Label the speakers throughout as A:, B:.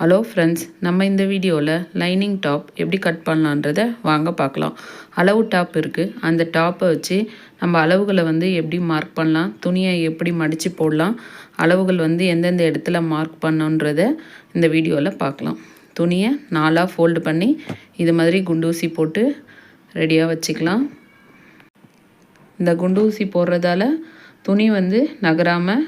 A: Hello friends நம்ம இந்த வீடியோவில் லைனிங் டாப் எப்படி கட் பண்ணலான்றதை வாங்க பார்க்கலாம். அளவு டாப் இருக்குது அந்த டாப்பை வச்சு நம்ம அளவுகளை வந்து எப்படி மார்க் பண்ணலாம் துணியை எப்படி மடித்து போடலாம் அளவுகள் வந்து எந்தெந்த இடத்துல மார்க் பண்ணுன்றத இந்த வீடியோவில் பார்க்கலாம். துணியை நாலாக ஃபோல்டு பண்ணி இது மாதிரி குண்டூசி போட்டு ரெடியாக வச்சுக்கலாம். இந்த குண்டூசி போடுறதால துணி வந்து நகராமல்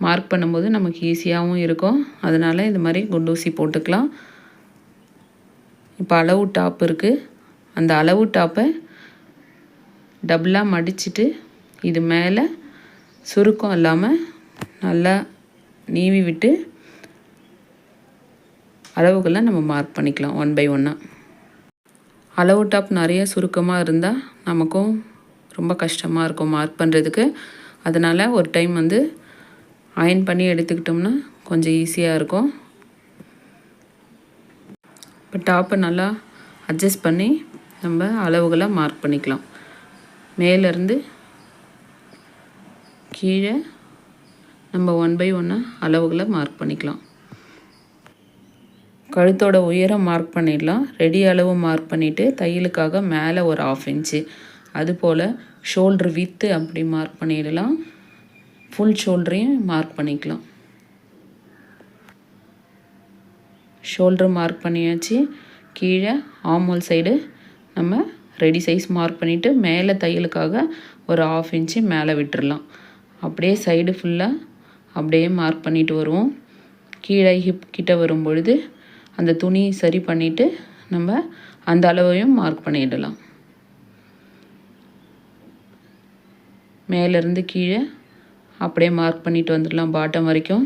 A: மார்க் பண்ணும்போது நமக்கு ஈஸியாகவும் இருக்கும். அதனால் இது மாதிரி குண்டூசி போட்டுக்கலாம். இப்போ அளவு டாப் இருக்குது அந்த அளவு டாப்பை டபுளாக மடிச்சுட்டு இது மேலே சுருக்கம் இல்லாமல் நல்லா நீவி விட்டு அளவுகளை நம்ம மார்க் பண்ணிக்கலாம் ஒன் பை ஒன்னாக அளவு டாப் நிறைய சுருக்கமாக இருந்தால் நமக்கும் ரொம்ப கஷ்டமாக இருக்கும் மார்க் பண்ணுறதுக்கு அதனால் ஒரு டைம் வந்து அயன் பண்ணி எடுத்துக்கிட்டோம்னா கொஞ்சம் ஈஸியாக இருக்கும். இப்போ டாப்பை நல்லா அட்ஜஸ்ட் பண்ணி நம்ம அளவுகளை மார்க் பண்ணிக்கலாம். மேலேருந்து கீழே நம்ம ஒன் பை ஒன்னாக அளவுகளை மார்க் பண்ணிக்கலாம். கழுத்தோட உயரம் மார்க் பண்ணிடலாம். ரெடி அளவு மார்க் பண்ணிவிட்டு தையலுக்காக மேலே ஒரு ஆஃப் இன்ச்சு அதுபோல் ஷோல்ட்ரு வித்து அப்படி மார்க் பண்ணிடலாம். ஃபுல் ஷோல்டரையும் மார்க் பண்ணிக்கலாம். ஷோல்டர் மார்க் பண்ணியாச்சு. கீழே ஆமோல் சைடு நம்ம ரெடி சைஸ் மார்க் பண்ணிவிட்டு மேலே தையலுக்காக ஒரு ஆஃப் இன்ச்சு மேலே விட்டுடலாம் அப்படியே சைடு ஃபுல்லாக அப்படியே மார்க் பண்ணிட்டு வருவோம். கீழே ஹிப் கிட்ட வரும்பொழுது அந்த துணி சரி பண்ணிவிட்டு நம்ம அந்த அளவையும் மார்க் பண்ணிடலாம். மேலேருந்து கீழே அப்படியே மார்க் பண்ணிட்டு வந்துடலாம் பாட்டம் வரைக்கும்.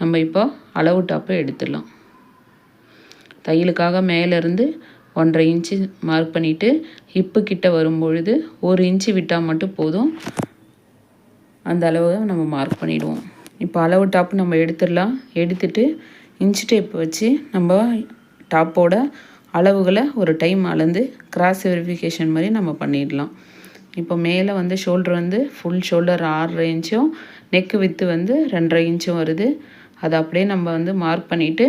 A: நம்ம இப்போ அளவு டாப்பை எடுத்துடலாம். தையலுக்காக மேலேருந்து ஒன்றரை இன்ச்சு மார்க் பண்ணிவிட்டு ஹிப்பு கிட்ட வரும்பொழுது ஒரு இன்ச்சு விட்டால் மட்டும் போதும். அந்த அளவு நம்ம மார்க் பண்ணிவிடுவோம் இப்போ அளவு டாப்பு நம்ம எடுத்துடலாம். எடுத்துட்டு இன்ச்சு டேப் வச்சு நம்ம டாப்போட அளவுகளை ஒரு டைம் அளந்து கிராஸ் வெரிஃபிகேஷன் மாதிரி நம்ம பண்ணிடலாம். இப்போ மேலே வந்து ஷோல்டர் வந்து ஃபுல் ஷோல்டர் ஆறரை இன்ச்சும் நெக்கு வித்து வந்து ரெண்டரை இன்ச்சும் வருது. அதை அப்படியே நம்ம வந்து மார்க் பண்ணிவிட்டு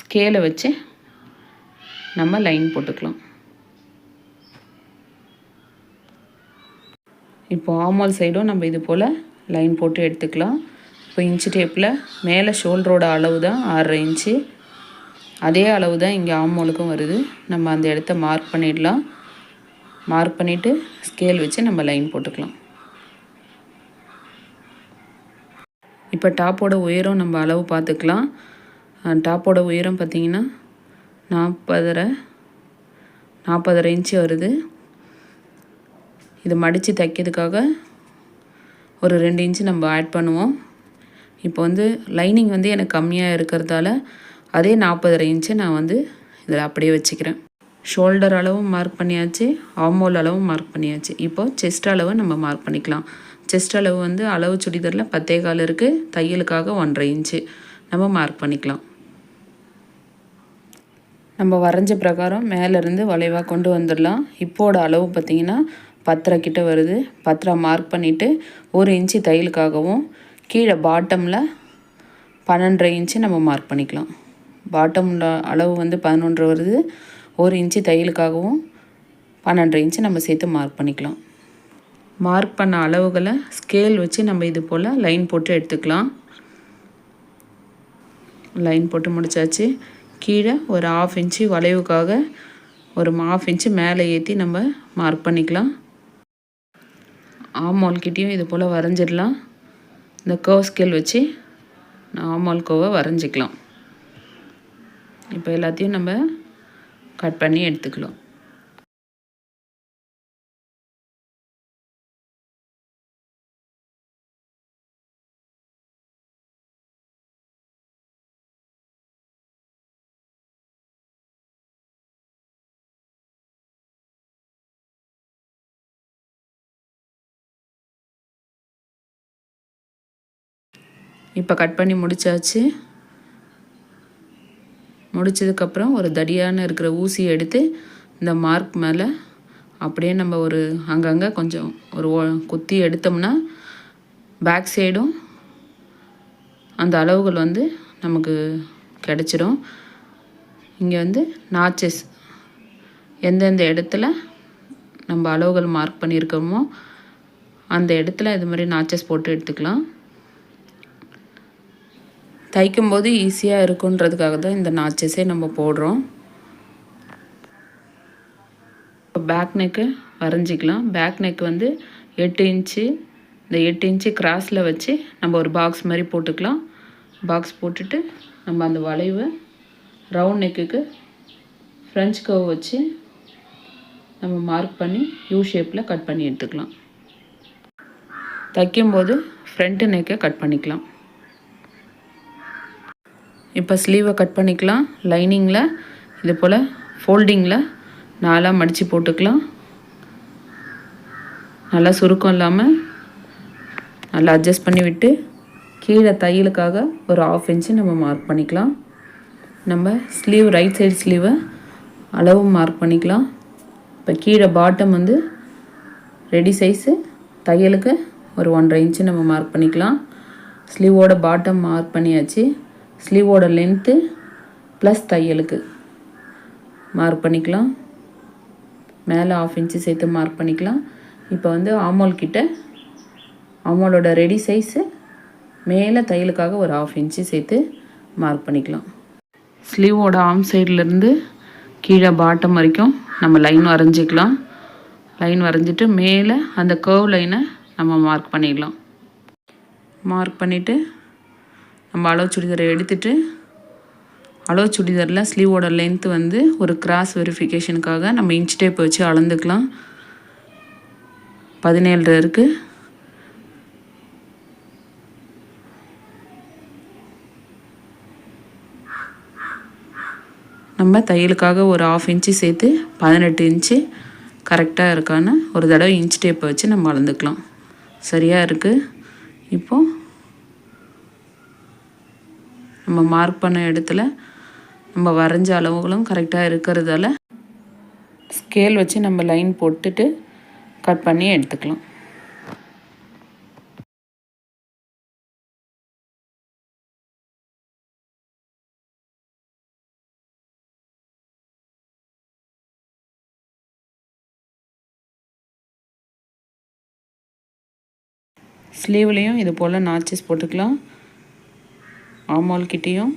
A: ஸ்கேலை வச்சு நம்ம லைன் போட்டுக்கலாம். இப்போ ஆமால் சைடும் நம்ம இது போல் லைன் போட்டு எடுத்துக்கலாம். இப்போ இன்ச்சு டேப்பில் மேலே ஷோல்டரோட அளவு தான் ஆறரை இன்ச்சு அதே அளவு தான் இங்கே ஆமோலுக்கும் வருது. நம்ம அந்த இடத்த மார்க் பண்ணிடலாம். மார்க் பண்ணிவிட்டு ஸ்கேல் வச்சு நம்ம லைன் போட்டுக்கலாம். இப்போ டாப்போட உயரம் நம்ம அளவு பார்த்துக்கலாம். டாப்போட உயரம் பார்த்திங்கன்னா நாற்பதரை நாற்பதரை இன்ச்சு வருது. இது மடித்து தைக்கிறதுக்காக ஒரு ரெண்டு இன்ச்சு நம்ம ஆட் பண்ணுவோம். இப்போ வந்து லைனிங் வந்து எனக்கு கம்மியாக இருக்கிறதால அதே நாற்பதரை இன்ச்சு நான் வந்து இதில் அப்படியே வச்சுக்கிறேன். ஷோல்டர் அளவும் மார்க் பண்ணியாச்சு ஆமோல் அளவும் மார்க் பண்ணியாச்சு. இப்போ செஸ்ட் அளவு நம்ம மார்க் பண்ணிக்கலாம். செஸ்ட் அளவு வந்து அளவு சுடிதரில் பத்தே கால் இருக்குது தையலுக்காக ஒன்றரை இன்ச்சு நம்ம மார்க் பண்ணிக்கலாம். நம்ம வரைஞ்ச பிரகாரம் மேலேருந்து வளைவாக கொண்டு வந்துடலாம். இப்போட அளவு பார்த்திங்கன்னா பத்தரை கிட்ட வருது. பத்தரை மார்க் பண்ணிவிட்டு ஒரு இன்ச்சு தையலுக்காகவும் கீழே பாட்டமில் பன்னெண்டரை இன்ச்சு நம்ம மார்க் பண்ணிக்கலாம். பாட்டமில் அளவு வந்து பதினொன்று வருது. ஒரு இன்ச்சு தையலுக்காகவும் பன்னெண்டு இன்ச்சு நம்ம சேர்த்து மார்க் பண்ணிக்கலாம். மார்க் பண்ண அளவுகளை ஸ்கேல் வச்சு நம்ம இது போல் லைன் போட்டு எடுத்துக்கலாம். லைன் போட்டு முடித்தாச்சு கீழே ஒரு ஆஃப் இன்ச்சு வளைவுக்காக ஒரு ஆஃப் இன்ச்சு மேலே ஏற்றி நம்ம மார்க் பண்ணிக்கலாம். ஆமால்கிட்டையும் இது போல் வரைஞ்சிடலாம். இந்த கர்வ் ஸ்கேல் வச்சு ஆமால் கோவை வரைஞ்சிக்கலாம். இப்போ எல்லாத்தையும் நம்ம கட் பண்ணி எடுத்துக்கலாம். இப்போ கட் பண்ணி முடித்தாச்சு முடித்ததுக்கப்புறம் ஒரு தடியான இருக்கிற ஊசி எடுத்து இந்த மார்க் மேலே அப்படியே நம்ம ஒரு அங்கங்கே கொஞ்சம் ஒரு குத்தி எடுத்தோம்னா பேக் சைடும் அந்த அளவுகள் வந்து நமக்கு கிடச்சிடும் இங்கே வந்து நாச்சஸ். எந்தெந்த இடத்துல நம்ம அளவுகள் மார்க் பண்ணியிருக்கோமோ அந்த இடத்துல இது மாதிரி நாச்சஸ் போட்டு எடுத்துக்கலாம். தைக்கும்போது ஈஸியாக இருக்குன்றதுக்காக தான் இந்த நாச்சஸே நம்ம போடுறோம். இப்போ பேக் நெக்கு வரைஞ்சிக்கலாம். பேக் நெக் வந்து எட்டு இன்ச்சு. இந்த எட்டு இன்ச்சு கிராஸில் வச்சு நம்ம ஒரு பாக்ஸ் மாதிரி போட்டுக்கலாம். பாக்ஸ் போட்டுட்டு நம்ம அந்த வளைவை ரவுண்ட் நெக்குக்கு ஃப்ரெஞ்ச் கவ் வச்சு நம்ம மார்க் பண்ணி யூ ஷேப்பில் கட் பண்ணி எடுத்துக்கலாம். தைக்கும்போது ஃப்ரண்ட்டு நெக்கை கட் பண்ணிக்கலாம். இப்போ ஸ்லீவை கட் பண்ணிக்கலாம். லைனிங்கில் இது போல் ஃபோல்டிங்கில் நாலாக மடித்து போட்டுக்கலாம். நல்லா சுருக்கம் இல்லாமல் நல்லா அட்ஜஸ்ட் பண்ணி விட்டு கீழே தையலுக்காக ஒரு ஆஃப் இன்ச்சு நம்ம மார்க் பண்ணிக்கலாம். நம்ம ஸ்லீவ் ரைட் சைடு ஸ்லீவை அளவு மார்க் பண்ணிக்கலாம். இப்போ கீழே பாட்டம் வந்து ரெடி சைஸு தையலுக்கு ஒரு ஒன்றரை இன்ச்சு நம்ம மார்க் பண்ணிக்கலாம். ஸ்லீவோட பாட்டம் மார்க் பண்ணியாச்சு. ஸ்லீவோட லென்த்து ப்ளஸ் தையலுக்கு. மார்க் பண்ணிக்கலாம். மேலே ஆஃப் இன்ச்சு சேர்த்து மார்க் பண்ணிக்கலாம். இப்போ வந்து ஆமோல் கிட்ட ஆமோலோட ரெடி சைஸு மேலே தையலுக்காக ஒரு ஆஃப் இன்ச்சு சேர்த்து மார்க் பண்ணிக்கலாம். ஸ்லீவோட ஆம் சைட்லேருந்து கீழே பாட்டம் வரைக்கும் நம்ம லைன் வரைஞ்சிக்கலாம். லைன் வரைஞ்சிட்டு மேலே அந்த கர்வ் லைனை நம்ம மார்க் பண்ணிடலாம் மார்க் பண்ணிவிட்டு நம்ம அளவு சுடிதாரை எடுத்துட்டு அளவு சுடிதாரில் ஸ்லீவோட லென்த்து வந்து ஒரு கிராஸ் வெரிஃபிகேஷனுக்காக நம்ம இன்ச் டேப் வச்சு அளந்துக்கலாம். பதினேழு இருக்குது நம்ம தையலுக்காக ஒரு ஆஃப் இன்ச்சு சேர்த்து பதினெட்டு இன்ச்சு கரெக்டாக இருக்கான்னு ஒரு தடவை இன்ச் டேப்பை வச்சு நம்ம அளந்துக்கலாம். சரியாக இருக்குது இப்போது நம்ம மார்க் பண்ண இடத்துல நம்ம வரைஞ்ச அளவுகளும் கரெக்டாக இருக்கிறதால ஸ்கேல் வச்சு நம்ம லைன் போட்டுட்டு கட் பண்ணி எடுத்துக்கலாம். ஸ்லீவ்லேயும் இது போல் நாச்சஸ் போட்டுக்கலாம். ஆமால் கிட்டேயும்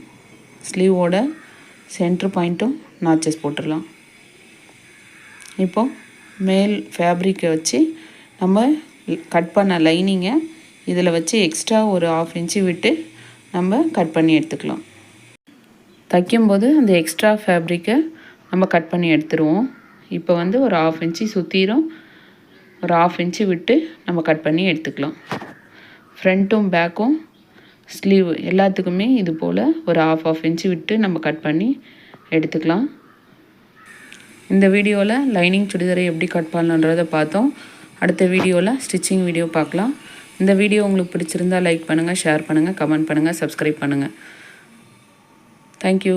A: ஸ்லீவோட சென்ட்ரு பாயிண்ட்டும் நாச்சஸ் போட்டுடலாம் இப்போது மேல் ஃபேப்ரிக்கை வச்சு நம்ம கட் பண்ண லைனிங்கை இதில் வச்சு எக்ஸ்ட்ரா ஒரு ஆஃப் இன்ச்சு விட்டு நம்ம கட் பண்ணி எடுத்துக்கலாம். தைக்கும்போது அந்த எக்ஸ்ட்ரா ஃபேப்ரிக்கை நம்ம கட் பண்ணி எடுத்துருவோம். இப்போ வந்து ஒரு ஆஃப் இன்ச்சு சுற்றிரும் ஒரு ஆஃப் இன்ச்சு விட்டு நம்ம கட் பண்ணி எடுத்துக்கலாம். ஃப்ரண்ட்டும் பேக்கும் ஸ்லீவ் எல்லாத்துக்குமே இது போல் ஒரு ஆஃப் ஆஃப் இன்ச்சு விட்டு நம்ம கட் பண்ணி எடுத்துக்கலாம். இந்த வீடியோவில் லைனிங் சுடிதாரை எப்படி கட் பண்ணலான்றதை பார்த்தோம். அடுத்த வீடியோவில் ஸ்டிச்சிங் வீடியோ பார்க்கலாம். இந்த வீடியோ உங்களுக்கு பிடிச்சிருந்தால் லைக் பண்ணுங்கள் ஷேர் பண்ணுங்கள் கமெண்ட் பண்ணுங்கள் சப்ஸ்கிரைப் பண்ணுங்கள் தேங்க்யூ